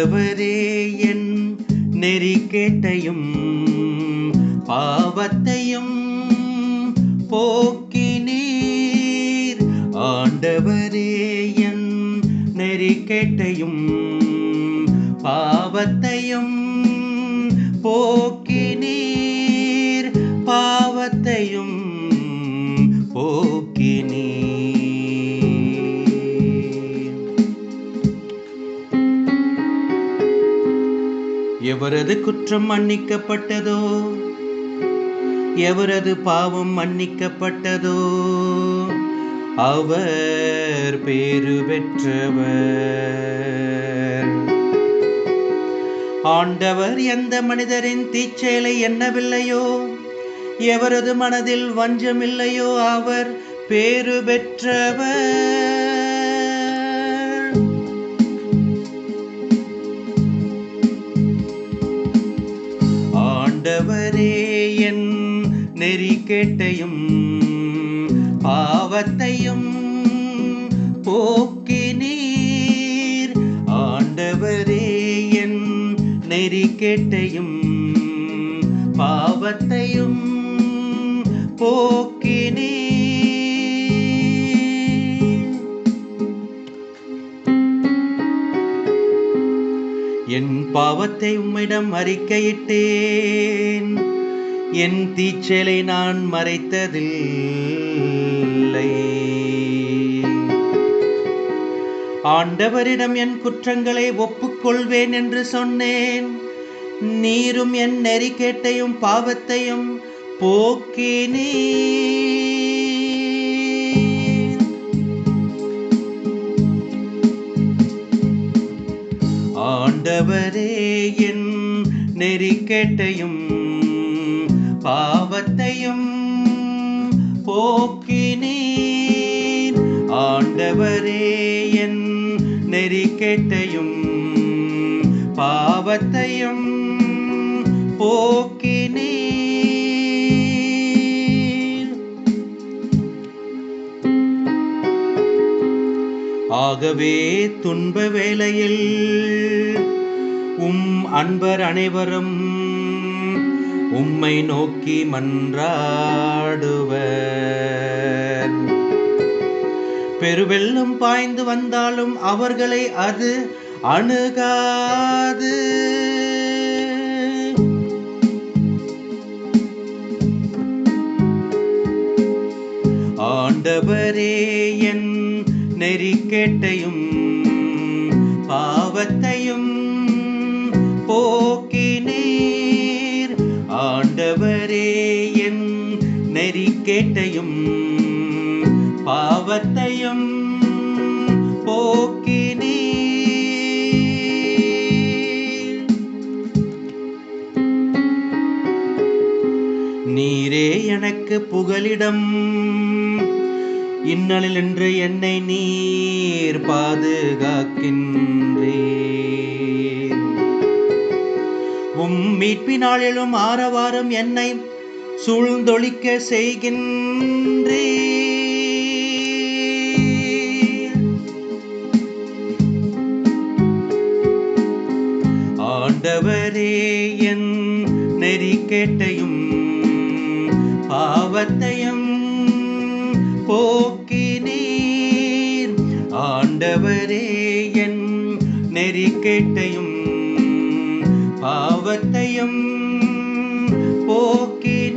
ஆண்டவரே என் நெறிக்கேட்டையும் பாவத்தையும் போக்கினீர். ஆண்டவரே என் நெறிக்கேட்டையும் பாவத்தையும் போக்கினீர். பாவத்தையும் எவரது குற்றம் மன்னிக்கப்பட்டதோ? எவரது பாவம் மன்னிக்கப்பட்டதோ? அவர் பேரு பெற்றவர். ஆண்டவர் எந்த மனிதரின் தீச்செயலை எண்ணவில்லையோ? எவரது மனதில் வஞ்சமில்லையோ? அவர் பேரு பெற்றவர். நெறி கேட்டையும் பாவத்தையும் போக்கி நீர் ஆண்டவரே என் நெறி கேட்டையும் பாவத்தையும் போக்கி நீர் என் பாவத்தை உம்மிடம் அறிக்கையிட்டேன். என் தீச்சலை நான் மறைத்ததில்லை. ஆண்டவரிடம் என் குற்றங்களை ஒப்புக்கொள்வேன் என்று சொன்னேன். நீரும் என் நெறிக்கேட்டையும் பாவத்தையும் போக்கினே ஆண்டவரே என் நெறிக்கேட்டையும் பாவத்தையும் போக்கினேன் ஆண்டவரே என் நெறிக்கேட்டையும் பாவத்தையும் போக்கினீர். ஆகவே துன்ப வேளையில் உம் அன்பர் அனைவரும் உம்மை நோக்கி மன்றாடுவர். பெருவெல்லும் பாய்ந்து வந்தாலும் அவர்களை அது அணுகாது. ஆண்டவரே என் நெறிக்கேட்டையும் பாவத்தையும் போக்கி கேட்டையும் பாவத்தையும் போக்கி நீரே எனக்கு புகலிடம் இன்னலில் என்று என்னை நீர் பாதுகாக்கின்றே உம் மீட்பினாளிலும் ஆரவாரம் என்னை சூழ்ந்தொழிக்க செய்கின்றே ஆண்டவரே என் நெறிக்கேட்டையும் பாவத்தையும் போக்கினீர். ஆண்டவரே என் நெறிக்கேட்டையும் பாவத்தையும் போக்கினீர்.